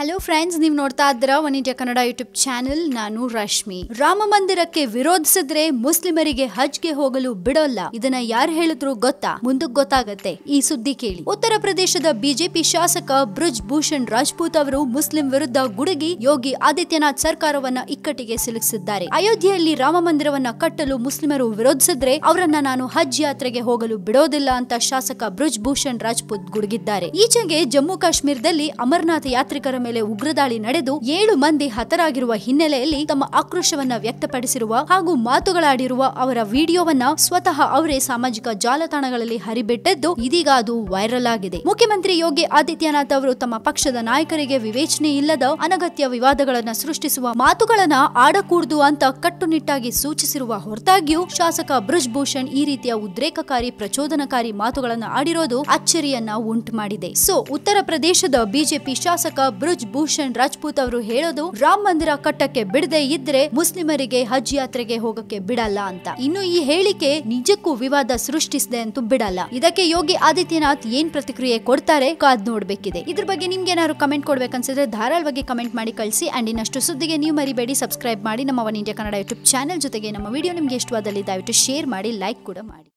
Hello friends ನೀವು ನೋಡ್ತಾ ಇದ್ದೀರಾ ಒನ್ ಕನ್ನಡ ಯೂಟ್ಯೂಬ್ ಚಾನೆಲ್ ನಾನು ರಶ್ಮಿ. ರಾಮ ಮಂದಿರಕ್ಕೆ ವಿರೋಧಿಸಿದ್ರೆ ಮುಸ್ಲಿಮರಿಗೆ ಹಜ್ಗೆ ಹೋಗಲು ಬಿಡೋಲ್ಲ. ಇದನ್ನ ಯಾರು ಹೇಳಿದ್ರು ಗೊತ್ತಾ? ಮುಂದಕ್ಕೆ ಗೊತ್ತಾಗತ್ತೆ. ಈ ಸುದ್ದಿ ಕೇಳಿ. ಉತ್ತರ ಪ್ರದೇಶದ ಬಿಜೆಪಿ ಶಾಸಕ ಬ್ರಿಜ್ ಭೂಷಣ್ ರಾಜ್ಪೂತ್ ಅವರು ಮುಸ್ಲಿಂ ವಿರುದ್ಧ ಗುಡುಗಿ ಯೋಗಿ ಆದಿತ್ಯನಾಥ್ ಸರ್ಕಾರವನ್ನ ಇಕ್ಕಟ್ಟಿಗೆ ಸಿಲುಕಿಸಿದ್ದಾರೆ. ಅಯೋಧ್ಯೆಯಲ್ಲಿ ರಾಮ ಮಂದಿರವನ್ನ ಕಟ್ಟಲು ಮುಸ್ಲಿಮರು ವಿರೋಧಿಸಿದ್ರೆ ಅವರನ್ನ ನಾನು ಹಜ್ ಯಾತ್ರೆಗೆ ಹೋಗಲು ಬಿಡೋದಿಲ್ಲ ಅಂತ ಶಾಸಕ ಬ್ರಿಜ್ ಭೂಷಣ್ ರಾಜ್ಪೂತ್ ಗುಡುಗಿದ್ದಾರೆ. ಈಚೆಗೆ ಜಮ್ಮು ಕಾಶ್ಮೀರದಲ್ಲಿ ಅಮರನಾಥ ಯಾತ್ರಿಕರ ಉಗ್ರದಾಳಿ ನಡೆದು ಏಳು ಮಂದಿ ಹತರಾಗಿರುವ ಹಿನ್ನೆಲೆಯಲ್ಲಿ ತಮ್ಮ ಆಕ್ರೋಶವನ್ನ ವ್ಯಕ್ತಪಡಿಸಿರುವ ಹಾಗೂ ಮಾತುಗಳಾಡಿರುವ ಅವರ ವಿಡಿಯೋವನ್ನ ಸ್ವತಃ ಅವರೇ ಸಾಮಾಜಿಕ ಜಾಲತಾಣಗಳಲ್ಲಿ ಹರಿಬಿಟ್ಟಿದ್ದು ಇದೀಗ ಅದು ವೈರಲ್ ಆಗಿದೆ. ಮುಖ್ಯಮಂತ್ರಿ ಯೋಗಿ ಆದಿತ್ಯನಾಥ್ ಅವರು ತಮ್ಮ ಪಕ್ಷದ ನಾಯಕರಿಗೆ ವಿವೇಚನೆ ಇಲ್ಲದ ಅನಗತ್ಯ ವಿವಾದಗಳನ್ನ ಸೃಷ್ಟಿಸುವ ಮಾತುಗಳನ್ನ ಆಡಕೂಡದು ಅಂತ ಕಟ್ಟುನಿಟ್ಟಾಗಿ ಸೂಚಿಸಿರುವ ಹೊರತಾಗಿಯೂ ಶಾಸಕ ಬ್ರಿಜ್ ಭೂಷಣ್ ಈ ರೀತಿಯ ಉದ್ರೇಕಕಾರಿ ಪ್ರಚೋದನಕಾರಿ ಮಾತುಗಳನ್ನ ಆಡಿರೋದು ಅಚ್ಚರಿಯನ್ನ ಉಂಟು ಮಾಡಿದೆ. ಸೊ, ಉತ್ತರ ಪ್ರದೇಶದ ಬಿಜೆಪಿ ಶಾಸಕ ಬ್ರಿಜ್ ಭೂಷಣ್ ರಾಜ್ಪೂತ್ ಅವರು ಹೇಳೋದು, ರಾಮ್ ಮಂದಿರ ಕಟ್ಟಕ್ಕೆ ಬಿಡದೆ ಇದ್ರೆ ಮುಸ್ಲಿಮರಿಗೆ ಹಜ್ ಯಾತ್ರೆಗೆ ಹೋಗಕ್ಕೆ ಬಿಡಲ್ಲ ಅಂತ. ಇನ್ನು ಈ ಹೇಳಿಕೆ ನಿಜಕ್ಕೂ ವಿವಾದ ಸೃಷ್ಟಿಸಿದೆ ಅಂತೂ ಬಿಡಲ್ಲ. ಇದಕ್ಕೆ ಯೋಗಿ ಆದಿತ್ಯನಾಥ್ ಏನ್ ಪ್ರತಿಕ್ರಿಯೆ ಕೊಡ್ತಾರೆ ಕಾದ್ ನೋಡ್ಬೇಕಿದೆ. ಇದ್ರ ಬಗ್ಗೆ ನಿಮ್ಗೆ ಏನಾದ್ರು ಕಮೆಂಟ್ ಕೊಡ್ಬೇಕನ್ಸಿದ್ರೆ ಧಾರಾಳವಾಗಿ ಕಮೆಂಟ್ ಮಾಡಿ ಕಳಿಸಿ. ಅಂಡ್ ಇನ್ನಷ್ಟು ಸುದ್ದಿಗೆ ನೀವು ಮರಿಬೇಡಿ, ಸಬ್ಸ್ಕ್ರೈಬ್ ಮಾಡಿ ನಮ್ಮ One India Kannada YouTube channel ಜೊತೆಗೆ ನಮ್ಮ ವಿಡಿಯೋ ನಿಮ್ಗೆ ಇಷ್ಟವಾದಲ್ಲಿ ದಯವಿಟ್ಟು ಶೇರ್ ಮಾಡಿ, ಲೈಕ್ ಕೂಡ ಮಾಡಿ.